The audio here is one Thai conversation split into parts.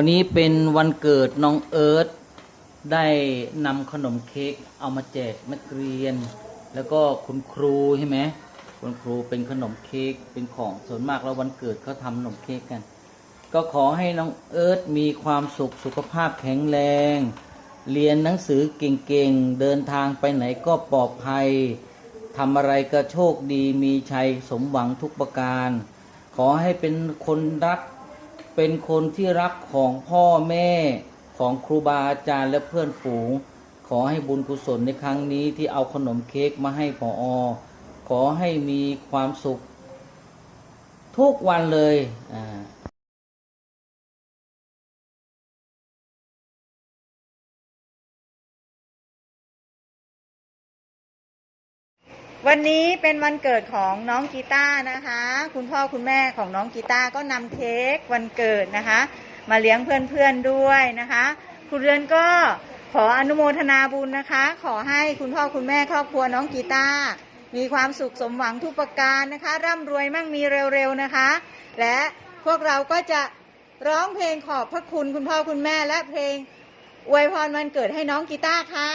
วันนี้เป็นวันเกิดน้องเอิร์ธได้นำขนมเค้กเอามาแจกนักเรียน แล้วก็คุณครูใช่ไหมคุณครูเป็นขนมเค้กเป็นของส่วนมากแล้ววันเกิดเขาทำขนมเค้กกัน ก็ขอให้น้องเอิร์ธมีความสุขสุขภาพแข็งแรง เรียนหนังสือเก่งๆ เดินทางไปไหนก็ปลอดภัยทำอะไรก็โชคดีมีชัยสมหวังทุกประการ ขอให้เป็นคนรัก เป็นคนที่รักของพ่อแม่ของครูบาอาจารย์และเพื่อนฝูง ขอให้บุญกุศลในครั้งนี้ที่เอาขนมเค้กมาให้พออขอให้มีความสุข ทุกวันเลยอ่า วันนี้เป็นวันเกิดของน้องกีตาร์นะคะ คุณพ่อคุณแม่ของน้องกีตาร์ก็นำเค้กวันเกิดนะคะ มาเลี้ยงเพื่อนๆด้วยนะคะครูเรือนก็ขออนุโมทนาบุญนะคะ ขอให้คุณพ่อคุณแม่ครอบครัวน้องกีตาร์มีความสุขสมหวังทุกประการนะคะ ร่ำรวยมั่งมีเร็วๆนะคะ และพวกเราก็จะร้องเพลงขอบพระคุณคุณพ่อคุณแม่และเพลงอวยพรวันเกิดให้น้องกีตาร์ค่ะ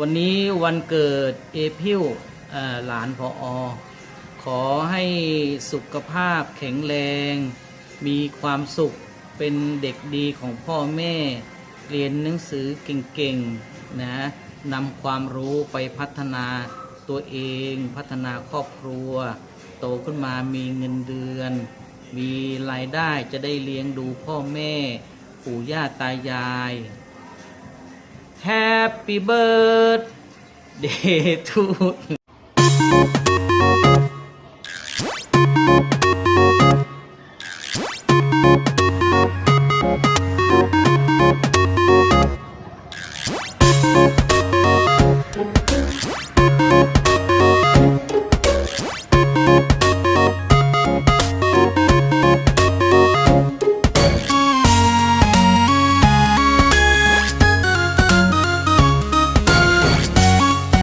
วันนี้วันเกิดเอพิวหลานพออขอให้สุขภาพแข็งแรง มีความสุขเป็นเด็กดีของพ่อแม่ เรียนหนังสือเก่งๆนะนำความรู้ไปพัฒนาตัวเอง พัฒนาครอบครัว โตขึ้นมามีเงินเดือน มีรายได้จะได้เลี้ยงดูพ่อแม่ ปู่ย่าตายาย Happy birthday to